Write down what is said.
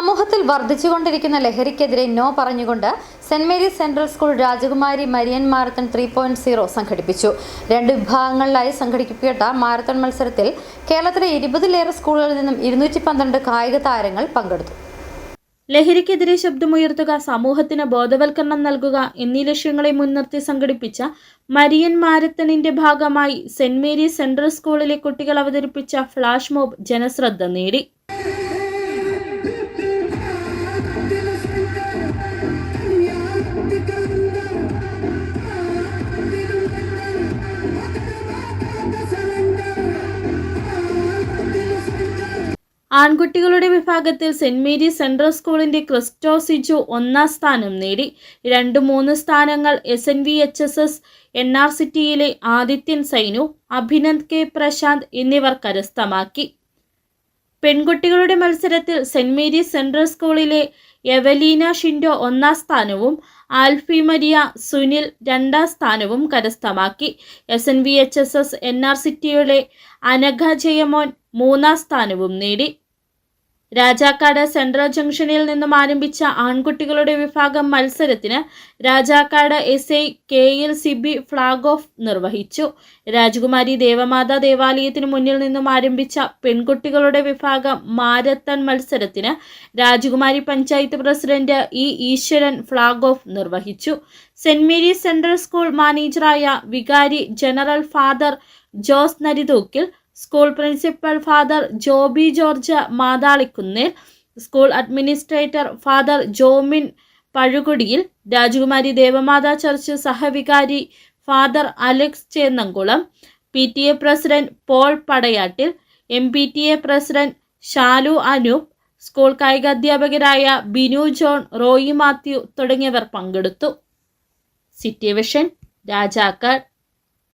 സമൂഹത്തിൽ വർദ്ധിച്ചുകൊണ്ടിരിക്കുന്ന ലഹരിക്കെതിരെ നോ പറഞ്ഞുകൊണ്ട് saint Mary's central school Rajakumari Marian marathon three point zero സംഘടിപ്പിച്ചു. രണ്ട് വിഭാഗങ്ങളിലായി സംഘടിപ്പിക്കപ്പെട്ട മാരത്തൺ മത്സരത്തിൽ കേരളത്തിലെ ഇരുപതിലേറെ സ്കൂളുകളിൽ നിന്നും ഇരുന്നൂറ്റി പന്ത്രണ്ട് കായിക താരങ്ങൾ പങ്കെടുത്തു. ലഹരിക്കെതിരെ ശബ്ദമുയർത്തുക സമൂഹത്തിന് ബോധവൽക്കരണം നൽകുക എന്നീ ലക്ഷ്യങ്ങളെ മുൻനിർത്തി സംഘടിപ്പിച്ച മരിയൻ മാരത്തണിന്റെ ഭാഗമായി സെന്റ് മേരീസ് സെൻട്രൽ സ്കൂളിലെ കുട്ടികൾ അവതരിപ്പിച്ച ഫ്ലാഷ് മോബ് ജനശ്രദ്ധ നേടി. ആൺകുട്ടികളുടെ വിഭാഗത്തിൽ സെന്റ് മേരീസ് സെൻട്രൽ സ്കൂളിന്റെ ക്രിസ്റ്റോ സിജു ഒന്നാം സ്ഥാനം നേടി. രണ്ട് മൂന്ന് സ്ഥാനങ്ങൾ S N V H S S N R സിറ്റിയിലെ ആദിത്യൻ സൈനു അഭിനന്ദ് കെ പ്രശാന്ത് എന്നിവർ കരസ്ഥമാക്കി. പെൺകുട്ടികളുടെ മത്സരത്തിൽ സെന്റ് മേരീസ് സെൻട്രൽ സ്കൂളിലെ എവലീന ഷിൻഡോ ഒന്നാം സ്ഥാനവും ആൽഫി മരിയ സുനിൽ രണ്ടാം സ്ഥാനവും കരസ്ഥമാക്കി. S N V H S S N R സിറ്റിയുടെ അനഘ ജയമോൻ മൂന്നാം സ്ഥാനവും നേടി. രാജാക്കാട് സെൻട്രൽ ജംഗ്ഷനിൽ നിന്നും ആരംഭിച്ച ആൺകുട്ടികളുടെ വിഭാഗം മത്സരത്തിന് Rajakkad S I K L Sibi flag off നിർവഹിച്ചു. രാജകുമാരി ദേവമാതാ ദേവാലയത്തിന് മുന്നിൽ നിന്നും ആരംഭിച്ച പെൺകുട്ടികളുടെ വിഭാഗം മാരത്തൺ മത്സരത്തിന് Rajakumari panchayat president E Eswaran flag off നിർവഹിച്ചു. സെന്റ് മേരീസ് സെൻട്രൽ സ്കൂൾ മാനേജറായ വികാരി general father Jose Narithookil school principal father Joby George Mathalikunnil school administrator father Jomin Pazhukudiyil Rajakumari Devamatha church സഹവികാരി father Alex Chennamkulam P T A president Paul Padayattil M P T A president Shalu Anoop school കായിക അധ്യാപകരായ Binu John Roy Mathew തുടങ്ങിയവർ പങ്കെടുത്തു. City vision Rajakkad.